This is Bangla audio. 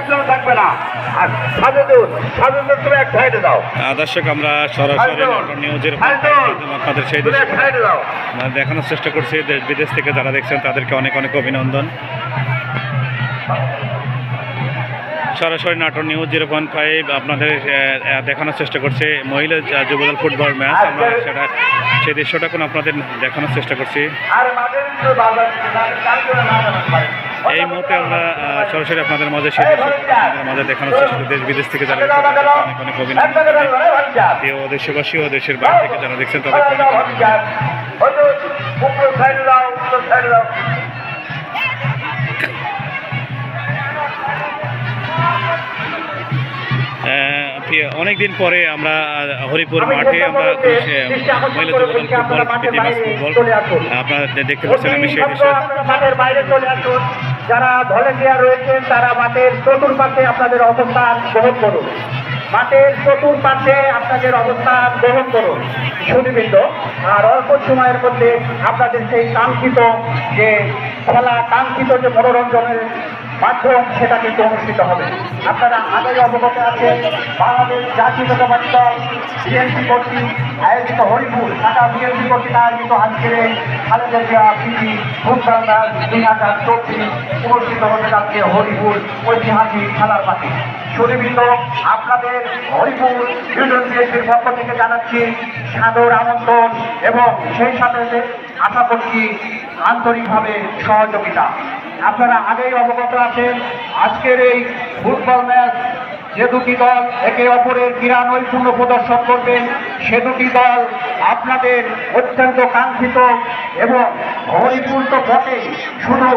একজন থাকবে না। আর সাজেদুল সাজেদুল তুমি এক সাইডে দাও। দর্শক আমরা সরাসরি নিউজের আপনাদের সেই দেখানোর চেষ্টা করছি দেশ বিদেশ থেকে যারা দেখছেন তাদেরকে অনেক অনেক অভিনন্দন। সরাসরি Natore news zero point five আপনাদের দেখানোর চেষ্টা করছে মহিলা যুবদল ফুটবল ম্যাচ। আমরা সেটা সেই দৃশ্যটা কোন আপনাদের দেখানোর চেষ্টা করছি। আর এই মুহূর্তে আমরা সরাসরি আপনাদের মাঝে আপনাদের মাঝে দেখানোর চেষ্টা দেশ, বিদেশ থেকে যারা অনেক অনেক। প্রিয় দেশবাসী ও দেশের বাইরে থেকে যারা দেখছেন তাদের অনেক অনেক অনেকদিন পরে আমরা হরিপুর মাঠে আমরা মহিলা যুবদল ফুটবল প্রীতি ফুটবল। আপনারা দেখতে পাচ্ছেন আমি সেই মাঠের বাইরে চলে আসুন। যারা ভলেন্টিয়ার রয়েছেন তারা মাঠের চতুর্পাশে আপনাদের অবস্থান গ্রহণ করুন। মাঠের চতুর্পাশে আপনাদের অবস্থান গ্রহণ করুন। সুনিবৃন্দ আর অল্প সময়ের মধ্যে আপনাদের সেই কাঙ্ক্ষিত যে খেলা কাঙ্ক্ষিত যে মনোরঞ্জনের মাধ্যম সেটা কিন্তু অনুষ্ঠিত হবে। আপনারা আগেই অবগত আছেন, বাংলাদেশ জাতীয়তাবাদী দল, বিএনপি কর্তৃক আয়োজিত হরিপুর ঢাকা বিএনপি কর্তৃক আয়োজিত আজকের এই খালেদা জিয়া পিটি ফুটবল দুই হাজার চব্বিশ অনুষ্ঠিত হতে যাচ্ছে হরিপুর ঐতিহাসিক খেলার মাঠে। সুনিবৃন্দ আপনাদের হরিপুর ইউনিয়ন বিএনপির পক্ষ থেকে জানাচ্ছি সাদর আমন্ত্রণ এবং সেই সাথে আশা করছি আন্তরিকভাবে সহযোগিতা। আপনারা আগেই অবগত আছেন, আজকের এই ফুটবল ম্যাচ, যে দুটি দল একে অপরের ক্রীড়া নৈপুণ্য প্রদর্শন করবেন সে দুটি দল আপনাদের অত্যন্ত কাঙ্ক্ষিত এবং হরিপুর তো বটেই শুধু